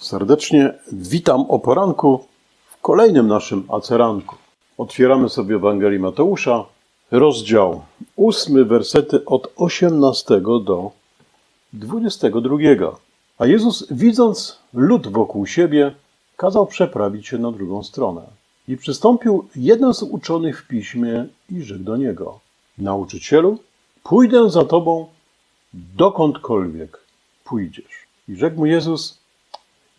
Serdecznie witam o poranku w kolejnym naszym aceranku. Otwieramy sobie Ewangelię Mateusza, rozdział 8, wersety od 18 do 22. A Jezus, widząc lud wokół siebie, kazał przeprawić się na drugą stronę. I przystąpił jeden z uczonych w piśmie i rzekł do niego: Nauczycielu, pójdę za tobą dokądkolwiek pójdziesz. I rzekł mu Jezus: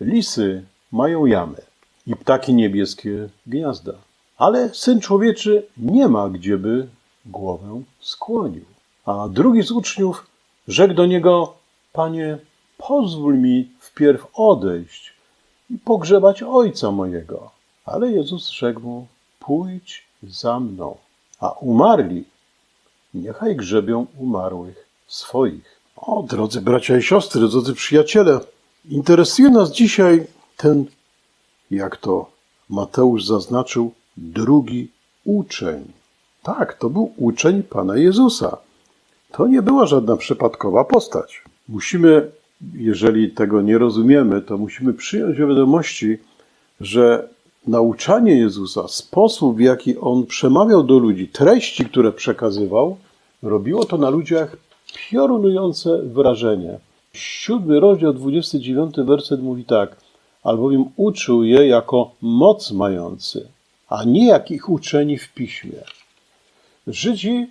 Lisy mają jamy i ptaki niebieskie gniazda, ale syn człowieczy nie ma gdzieby głowę skłonił. A drugi z uczniów rzekł do niego: Panie, pozwól mi wpierw odejść i pogrzebać ojca mojego. Ale Jezus rzekł mu: Pójdź za mną, a umarli niechaj grzebią umarłych swoich. O, drodzy bracia i siostry, drodzy przyjaciele, interesuje nas dzisiaj ten, jak to Mateusz zaznaczył, drugi uczeń. Tak, to był uczeń Pana Jezusa. To nie była żadna przypadkowa postać. Musimy, jeżeli tego nie rozumiemy, to musimy przyjąć do wiadomości, że nauczanie Jezusa, sposób w jaki on przemawiał do ludzi, treści, które przekazywał, robiło to na ludziach piorunujące wrażenie. Siódmy rozdział, 29 werset mówi tak, albowiem uczył je jako moc mający, a nie jak ich uczeni w piśmie. Żydzi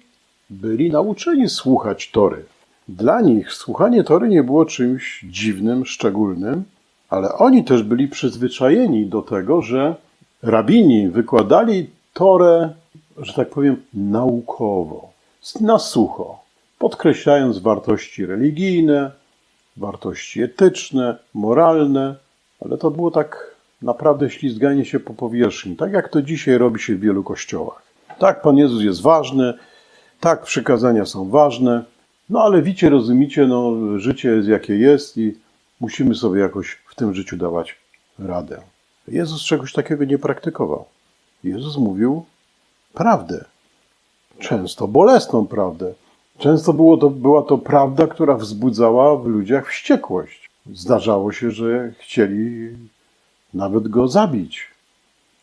byli nauczeni słuchać Tory. Dla nich słuchanie Tory nie było czymś dziwnym, szczególnym, ale oni też byli przyzwyczajeni do tego, że rabini wykładali Torę, że tak powiem, naukowo, na sucho, podkreślając wartości religijne, wartości etyczne, moralne, ale to było tak naprawdę ślizganie się po powierzchni, tak jak to dzisiaj robi się w wielu kościołach. Tak, Pan Jezus jest ważny, tak, przykazania są ważne, no ale wicie, rozumicie, no, życie jest jakie jest i musimy sobie jakoś w tym życiu dawać radę. Jezus czegoś takiego nie praktykował. Jezus mówił prawdę. Często bolesną prawdę. Często było to, była to prawda, która wzbudzała w ludziach wściekłość. Zdarzało się, że chcieli nawet go zabić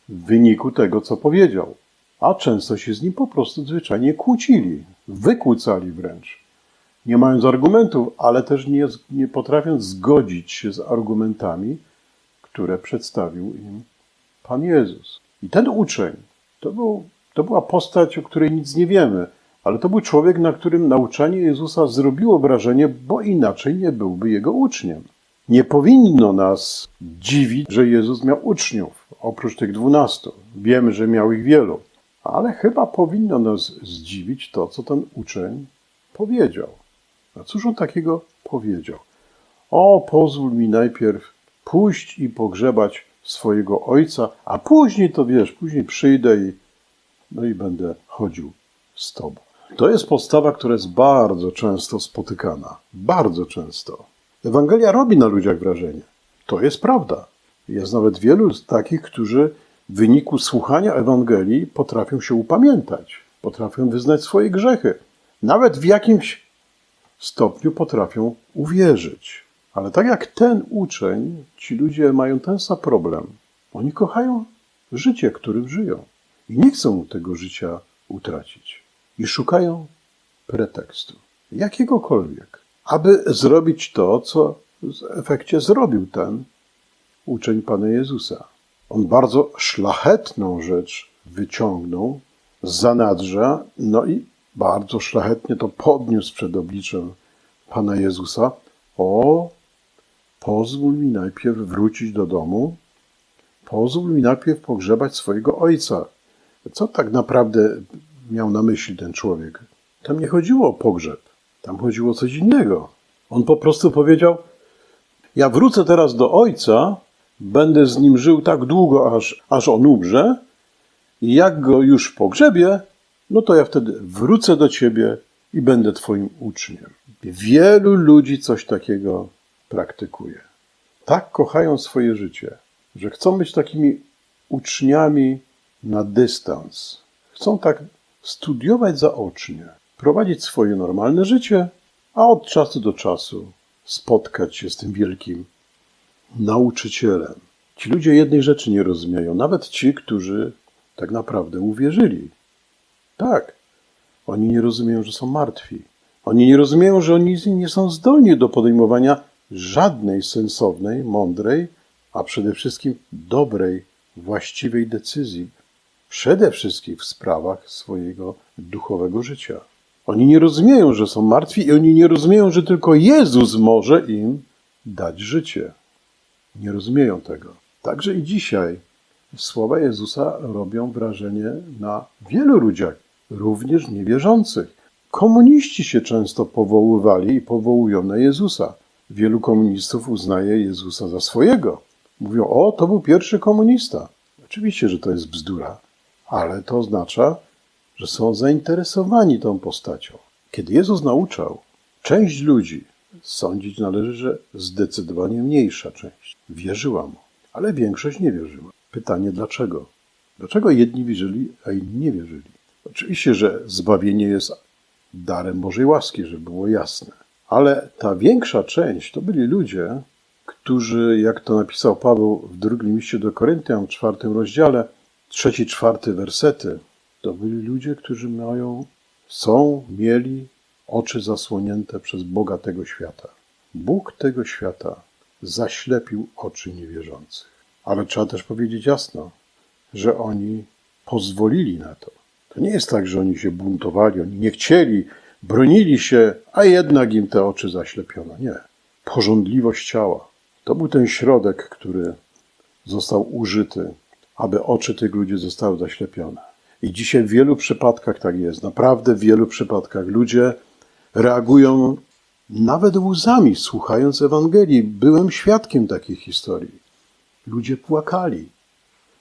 w wyniku tego, co powiedział. A często się z nim po prostu zwyczajnie kłócili, wykłócali wręcz. Nie mając argumentów, ale też nie, nie potrafiąc zgodzić się z argumentami, które przedstawił im Pan Jezus. I ten uczeń to, był, to była postać, o której nic nie wiemy, ale to był człowiek, na którym nauczanie Jezusa zrobiło wrażenie, bo inaczej nie byłby jego uczniem. Nie powinno nas dziwić, że Jezus miał uczniów, oprócz tych dwunastu. Wiemy, że miał ich wielu, ale chyba powinno nas zdziwić to, co ten uczeń powiedział. A cóż on takiego powiedział? O, pozwól mi najpierw pójść i pogrzebać swojego ojca, a później to wiesz, później przyjdę i, no i będę chodził z tobą. To jest postawa, która jest bardzo często spotykana. Bardzo często. Ewangelia robi na ludziach wrażenie. To jest prawda. Jest nawet wielu takich, którzy w wyniku słuchania Ewangelii potrafią się upamiętać, potrafią wyznać swoje grzechy. Nawet w jakimś stopniu potrafią uwierzyć. Ale tak jak ten uczeń, ci ludzie mają ten sam problem. Oni kochają życie, którym żyją i nie chcą tego życia utracić. I szukają pretekstu, jakiegokolwiek, aby zrobić to, co w efekcie zrobił ten uczeń Pana Jezusa. On bardzo szlachetną rzecz wyciągnął z zanadrza, no i bardzo szlachetnie to podniósł przed obliczem Pana Jezusa. O, pozwól mi najpierw wrócić do domu, pozwól mi najpierw pogrzebać swojego ojca. Co tak naprawdę miał na myśli ten człowiek? Tam nie chodziło o pogrzeb, tam chodziło o coś innego. On po prostu powiedział: Ja wrócę teraz do ojca, będę z nim żył tak długo, aż, aż on umrze, i jak go już pogrzebie, no to ja wtedy wrócę do ciebie i będę twoim uczniem. Wielu ludzi coś takiego praktykuje. Tak kochają swoje życie, że chcą być takimi uczniami na dystans. Chcą tak studiować zaocznie, prowadzić swoje normalne życie, a od czasu do czasu spotkać się z tym wielkim nauczycielem. Ci ludzie jednej rzeczy nie rozumieją, nawet ci, którzy tak naprawdę uwierzyli. Tak, oni nie rozumieją, że są martwi. Oni nie rozumieją, że oni nie są zdolni do podejmowania żadnej sensownej, mądrej, a przede wszystkim dobrej, właściwej decyzji. Przede wszystkim w sprawach swojego duchowego życia. Oni nie rozumieją, że są martwi i oni nie rozumieją, że tylko Jezus może im dać życie. Nie rozumieją tego. Także i dzisiaj słowa Jezusa robią wrażenie na wielu ludziach, również niewierzących. Komuniści się często powoływali i powołują na Jezusa. Wielu komunistów uznaje Jezusa za swojego. Mówią, o, to był pierwszy komunista. Oczywiście, że to jest bzdura, ale to oznacza, że są zainteresowani tą postacią. Kiedy Jezus nauczał, część ludzi, sądzić należy, że zdecydowanie mniejsza część, wierzyła mu, ale większość nie wierzyła. Pytanie dlaczego? Dlaczego jedni wierzyli, a inni nie wierzyli? Oczywiście, że zbawienie jest darem Bożej łaski, żeby było jasne. Ale ta większa część to byli ludzie, którzy, jak to napisał Paweł w drugim liście do Koryntian, w czwartym rozdziale, trzeci, czwarty wersety, to byli ludzie, którzy mają, są, mieli oczy zasłonięte przez Boga tego świata. Bóg tego świata zaślepił oczy niewierzących. Ale trzeba też powiedzieć jasno, że oni pozwolili na to. To nie jest tak, że oni się buntowali, oni nie chcieli, bronili się, a jednak im te oczy zaślepiono. Nie. Porządliwość ciała. To był ten środek, który został użyty, aby oczy tych ludzi zostały zaślepione. I dzisiaj w wielu przypadkach tak jest. Naprawdę w wielu przypadkach ludzie reagują nawet łzami, słuchając Ewangelii. Byłem świadkiem takich historii. Ludzie płakali,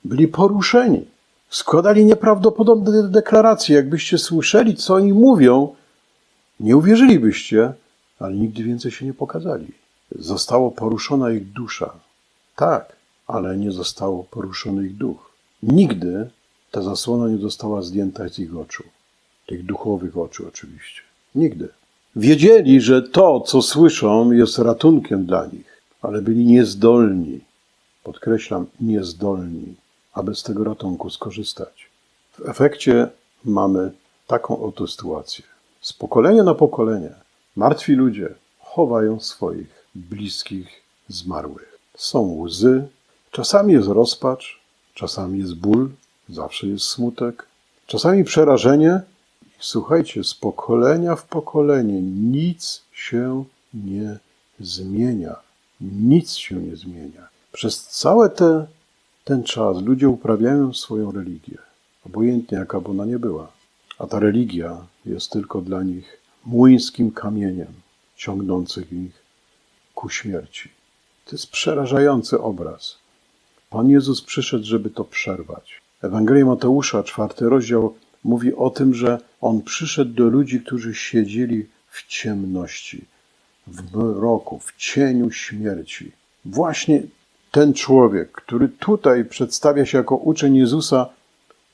byli poruszeni, składali nieprawdopodobne deklaracje. Jakbyście słyszeli, co oni mówią, nie uwierzylibyście, ale nigdy więcej się nie pokazali. Została poruszona ich dusza. Tak, ale nie zostało poruszony ich duch. Nigdy ta zasłona nie została zdjęta z ich oczu. Tych duchowych oczu oczywiście. Nigdy. Wiedzieli, że to, co słyszą, jest ratunkiem dla nich, ale byli niezdolni, podkreślam, niezdolni, aby z tego ratunku skorzystać. W efekcie mamy taką oto sytuację. Z pokolenia na pokolenie martwi ludzie chowają swoich bliskich zmarłych. Są łzy, czasami jest rozpacz, czasami jest ból, zawsze jest smutek, czasami przerażenie. Słuchajcie, z pokolenia w pokolenie nic się nie zmienia. Nic się nie zmienia. Przez cały te, ten czas ludzie uprawiają swoją religię, obojętnie jaka by ona nie była. A ta religia jest tylko dla nich młyńskim kamieniem ciągnących ich ku śmierci. To jest przerażający obraz. Pan Jezus przyszedł, żeby to przerwać. Ewangelia Mateusza, czwarty rozdział, mówi o tym, że On przyszedł do ludzi, którzy siedzieli w ciemności, w mroku, w cieniu śmierci. Właśnie ten człowiek, który tutaj przedstawia się jako uczeń Jezusa,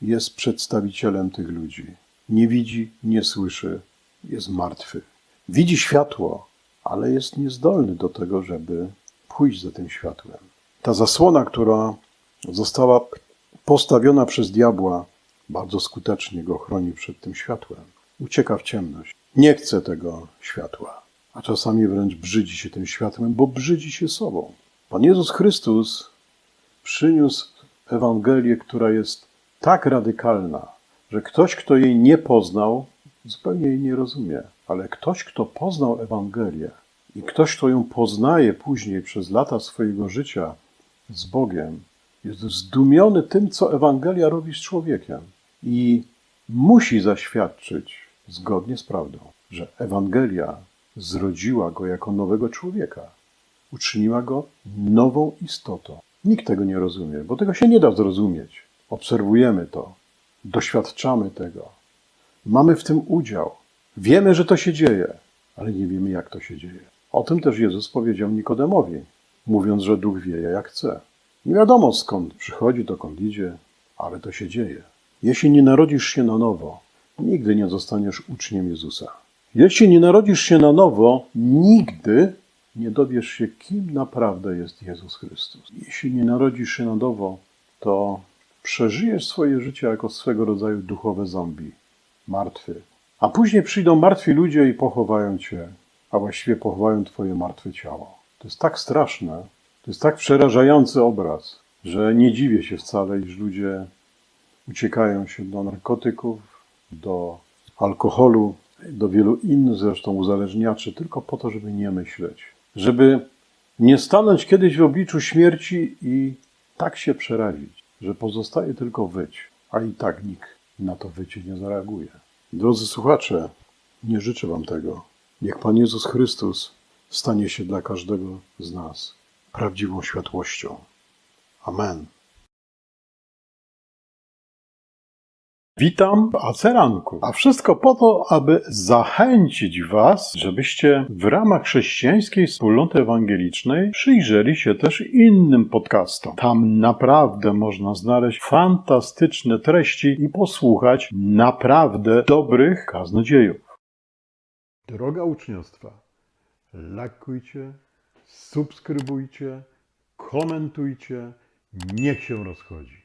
jest przedstawicielem tych ludzi. Nie widzi, nie słyszy, jest martwy. Widzi światło, ale jest niezdolny do tego, żeby pójść za tym światłem. Ta zasłona, która została postawiona przez diabła, bardzo skutecznie go chroni przed tym światłem. Ucieka w ciemność. Nie chce tego światła, a czasami wręcz brzydzi się tym światłem, bo brzydzi się sobą. Pan Jezus Chrystus przyniósł Ewangelię, która jest tak radykalna, że ktoś, kto jej nie poznał, zupełnie jej nie rozumie. Ale ktoś, kto poznał Ewangelię i ktoś, kto ją poznaje później przez lata swojego życia z Bogiem, jest zdumiony tym, co Ewangelia robi z człowiekiem i musi zaświadczyć zgodnie z prawdą, że Ewangelia zrodziła go jako nowego człowieka, uczyniła go nową istotą. Nikt tego nie rozumie, bo tego się nie da zrozumieć. Obserwujemy to, doświadczamy tego, mamy w tym udział, wiemy, że to się dzieje, ale nie wiemy, jak to się dzieje. O tym też Jezus powiedział Nikodemowi, mówiąc, że duch wieje jak chce. Nie wiadomo skąd przychodzi, dokąd idzie, ale to się dzieje. Jeśli nie narodzisz się na nowo, nigdy nie zostaniesz uczniem Jezusa. Jeśli nie narodzisz się na nowo, nigdy nie dowiesz się, kim naprawdę jest Jezus Chrystus. Jeśli nie narodzisz się na nowo, to przeżyjesz swoje życie jako swego rodzaju duchowe zombie, martwy. A później przyjdą martwi ludzie i pochowają cię, a właściwie pochowają twoje martwe ciało. To jest tak straszne, to jest tak przerażający obraz, że nie dziwię się wcale, iż ludzie uciekają się do narkotyków, do alkoholu, do wielu innych zresztą uzależniaczy, tylko po to, żeby nie myśleć. Żeby nie stanąć kiedyś w obliczu śmierci i tak się przerazić, że pozostaje tylko wyć, a i tak nikt na to wycie nie zareaguje. Drodzy słuchacze, nie życzę Wam tego. Niech Pan Jezus Chrystus stanie się dla każdego z nas prawdziwą światłością. Amen. Witam w Aceranku, a wszystko po to, aby zachęcić Was, żebyście w ramach chrześcijańskiej wspólnoty ewangelicznej przyjrzeli się też innym podcastom. Tam naprawdę można znaleźć fantastyczne treści i posłuchać naprawdę dobrych kaznodziejów. Droga uczniostwa, lajkujcie, subskrybujcie, komentujcie, niech się rozchodzi.